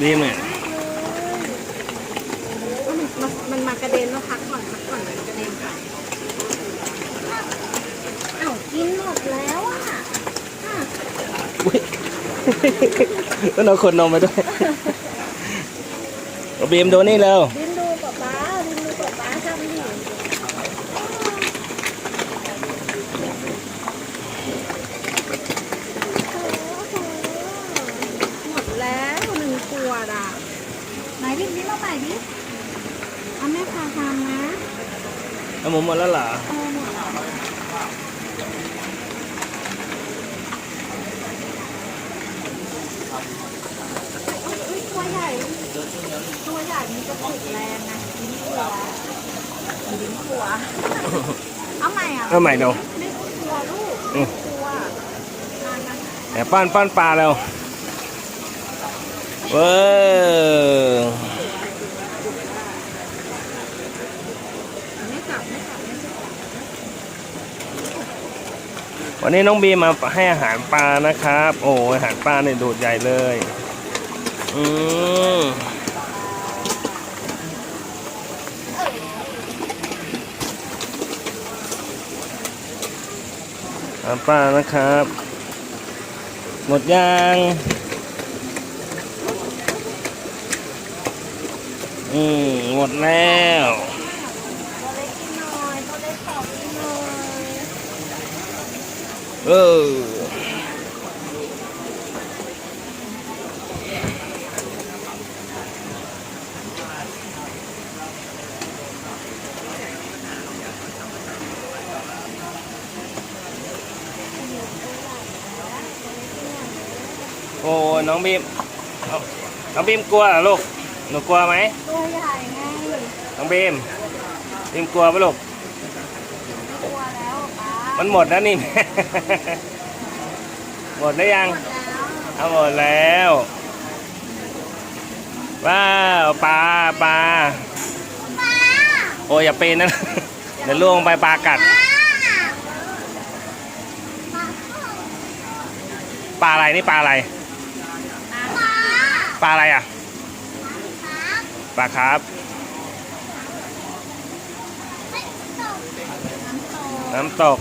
บีมเนี่ยมันมันมากระเด็นแล้วพักก่อนพักก่อนมันกระเด็นค่ะอ้าวกินหมดแล้วอะอะอุ๊ยต้องเอาคนนมมาด้วยเอาบีมดูนี่เร็วดินดูป๊าป๊าดินดูป๊าป๊าทำดิหมดแล้วหนึ่งขวดอะ ไหนดิดิมาใหม่ดิเอาแม่พาทำนะเอาหมูหมดแล้วเหรอเออหมดแล้วอุ๊ยตัวใหญ่ ตัวใหญ่มันจะถูกแรงนะดิ้นกลัวดิ้นกลัวเอาใหม่อะเอาใหม่ดูดิ้นกลัวลูกอืมกลัวมามาแอบป้อนป้อนปลาเร็วเว้ย ไม่กลับไม่กลับไม่กลับ วันนี้น้องบีมาให้อาหารปลานะครับ โอ้อาหารปลาเนี่ยดูดใหญ่เลย อืมอาหารปลานะครับ หมดยังอืมหมดแล้วเล็กกินหน่อยตัวเล็กขอกินหน่อย เออโอ้ยน้องบีมเอาน้องบีมกลั มันหมดแล้วนี่ หมดแล้วยังหมดแล้วเอาหมดแล้ว ว้าวปลาปลาโอ้ยอย่าปีนนะเดี๋ยวล่วงไปปลากัด ปลาอะไรนี่ปลาอะไร ปลาอะไรอะ ปลาครับน้ำตก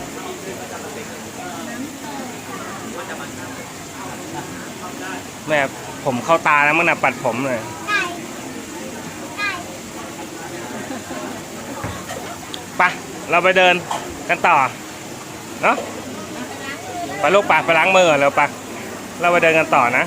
แม่ผมเข้าตาแล้วมันน่ะปัดผมเลยไปะเราไปเดินกันต่อเนาะไปลูกปากไปล้างมือก่อนเร็วปะเราไปเดินกันต่อนะ